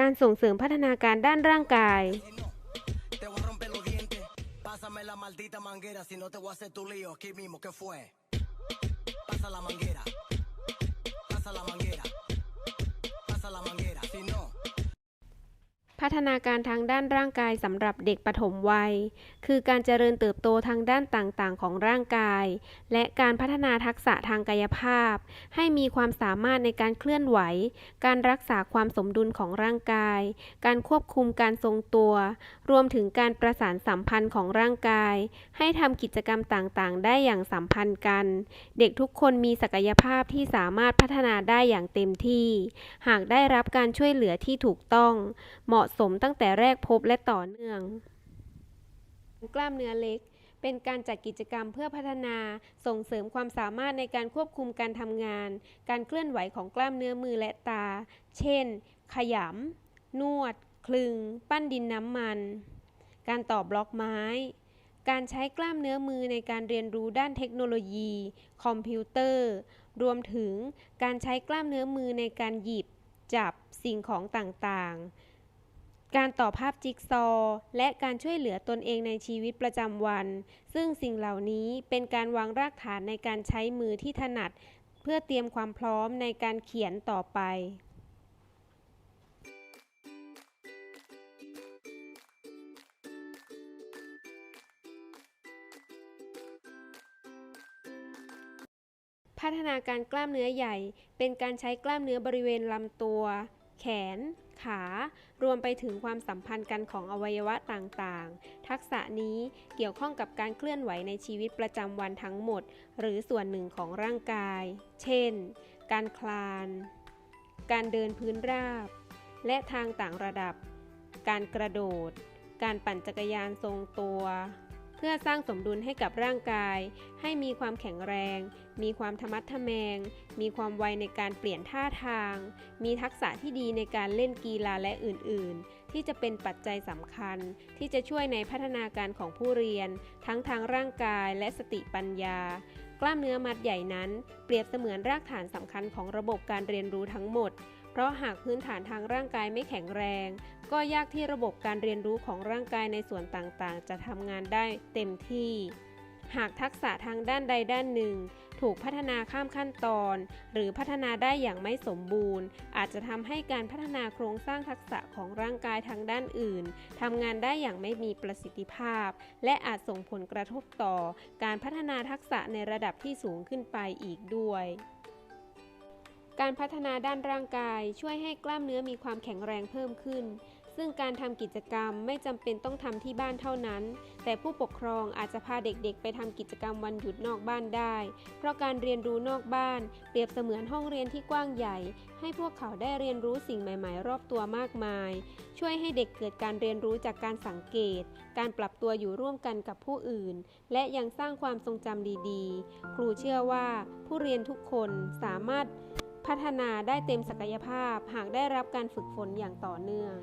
การส่งเสริมพัฒนาการด้านร่างกาย Te voy a romper los dientes. Pásame la maldita manguera, si no te voy a hacer tu lío aquí mismo. ¿Qué fue? Pasa la manguera. Pasa la manguera. พัฒนาการทางด้านร่างกายสำหรับเด็กปฐมวัย คือการเจริญเติบโตทางด้านต่างๆ ของร่างกาย และการพัฒนาทักษะทางกายภาพ ให้มีความสามารถในการเคลื่อนไหว การรักษาความสมดุลของร่างกาย การควบคุมการทรงตัว รวมถึงการประสานสัมพันธ์ของร่างกาย ให้ทำกิจกรรมต่างๆ ได้อย่างสัมพันธ์กัน เด็กทุกคนมีศักยภาพที่สามารถพัฒนาได้อย่างเต็มที่ หากได้รับการช่วยเหลือที่ถูกต้อง เหมาะสมตั้งแต่แรกพบและต่อเนื่อง กล้ามเนื้อเล็ก เป็นการจัดกิจกรรมเพื่อพัฒนาส่งเสริมความสามารถในการควบคุมการทำงาน การเคลื่อนไหวของกล้ามเนื้อมือและตา เช่น ขยำ นวด คลึง ปั้นดินน้ำมัน การต่อบล็อกไม้ การใช้กล้ามเนื้อมือในการเรียนรู้ด้านเทคโนโลยี คอมพิวเตอร์ รวมถึงการใช้กล้ามเนื้อมือในการหยิบจับสิ่งของต่างๆ การต่อภาพจิ๊กซอว์และการช่วยเหลือตนเองในชีวิตประจำวัน ซึ่งสิ่งเหล่านี้เป็นการวางรากฐานในการใช้มือที่ถนัด เพื่อเตรียมความพร้อมในการเขียนต่อไปพัฒนาการกล้ามเนื้อใหญ่ เป็นการใช้กล้ามเนื้อบริเวณลำตัว แขน ขา รวมไปถึงความสัมพันธ์กันของอวัยวะต่างๆ ทักษะนี้เกี่ยวข้องกับการเคลื่อนไหวในชีวิตประจำวันทั้งหมด หรือส่วนหนึ่งของร่างกาย เช่น การคลาน การเดินพื้นราบ และทางต่างระดับ การกระโดด การปั่นจักรยานทรงตัว พื่อสร้างสมดุลให้กับร่างกาย ให้มีความแข็งแรง มีความทมัดทะแมง มีความไวในการเปลี่ยนท่าทาง มีทักษะที่ดีในการเล่นกีฬาและอื่น ๆ ที่จะเป็นปัจจัยสำคัญ ที่จะช่วยในพัฒนาการของผู้เรียน ทั้งทางร่างกายและสติปัญญา กล้ามเนื้อมัดใหญ่นั้น เปรียบเสมือนรากฐานสำคัญของระบบการเรียนรู้ทั้งหมด เพราะหากพื้นฐานทางร่างกายไม่แข็งแรง ก็ยากที่ระบบการเรียนรู้ของร่างกายในส่วนต่างๆ จะทำงานได้เต็มที่ หากทักษะทางด้านใดด้านหนึ่ง ถูกพัฒนาข้ามขั้นตอน หรือพัฒนาได้อย่างไม่สมบูรณ์ อาจจะทำให้การพัฒนาโครงสร้างทักษะของร่างกายทางด้านอื่นทำงานได้อย่างไม่มีประสิทธิภาพ และอาจส่งผลกระทบต่อ การพัฒนาทักษะในระดับที่สูงขึ้นไปอีกด้วย การพัฒนาด้านร่างกายช่วยให้กล้ามเนื้อมีความแข็งแรงเพิ่มขึ้น ซึ่งการทำกิจกรรมไม่จำเป็นต้องทำที่บ้านเท่านั้น แต่ผู้ปกครองอาจจะพาเด็กๆ ไปทำกิจกรรมวันหยุดนอกบ้านได้ เพราะการเรียนรู้นอกบ้าน เปรียบเสมือนห้องเรียนที่กว้างใหญ่ ให้พวกเขาได้เรียนรู้สิ่งใหม่ๆ รอบตัวมากมาย ช่วยให้เด็กเกิดการเรียนรู้จากการสังเกต การปรับตัวอยู่ร่วมกันกับผู้อื่น และยังสร้างความทรงจำดีๆ ครูเชื่อว่าผู้เรียนทุกคนสามารถ พัฒนาได้เต็มศักยภาพหากได้รับการฝึกฝนอย่างต่อเนื่อง